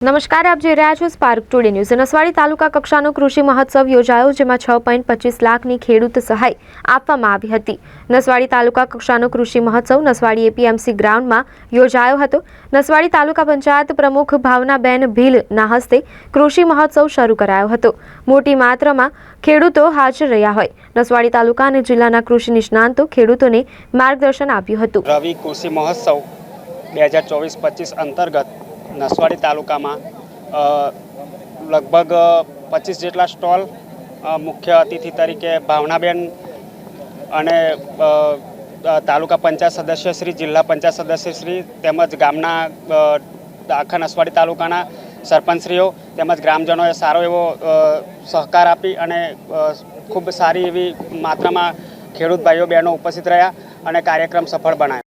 નમસ્કાર, આપ જોઈ રહ્યા છો spark today news Naswadi taluka કક્ષાનો કૃષિ મહોત્સવ યોજાયો, જેમાં છ પોઈન્ટ પચીસ લાખની ખેડૂત સહાય આપવામાં આવી હતી. નસવાડી તાલુકા કક્ષાનો કૃષિ મહોત્સવ નસવાડી એપીએમસી ગ્રાઉન્ડમાં યોજાયો હતો. નસવાડી તાલુકા પંચાયત પ્રમુખ ભાવનાબેન ભીલના હસ્તે કૃષિ મહોત્સવ શરૂ કરાયો હતો. મોટી માત્રામાં ખેડૂતો હાજર રહ્યા હોય. નસવાડી તાલુકા અને જિલ્લાના કૃષિ નિષ્ણાંતો ખેડૂતોને માર્ગદર્શન આપ્યું હતું. રવિ કૃષિ મહોત્સવ બે હજાર ચોવીસ પચીસ અંતર્ગત નસવાડી તાલુકામાં લગભગ પચીસ જેટલા સ્ટોલ મુખ્ય અતિથિ તરીકે ભાવનાબેન અને તાલુકા પંચાયત સદસ્યશ્રી જિલ્લા પંચાયત સદસ્યશ્રી તેમજ ગામના આખા નસવાડી તાલુકાના સરપંચશ્રીઓ તેમજ ગ્રામજનોએ સારો એવો સહકાર આપી અને ખૂબ સારી એવી માત્રામાં ખેડૂત ભાઈઓ બહેનો ઉપસ્થિત રહ્યા અને કાર્યક્રમ સફળ બનાવ્યો.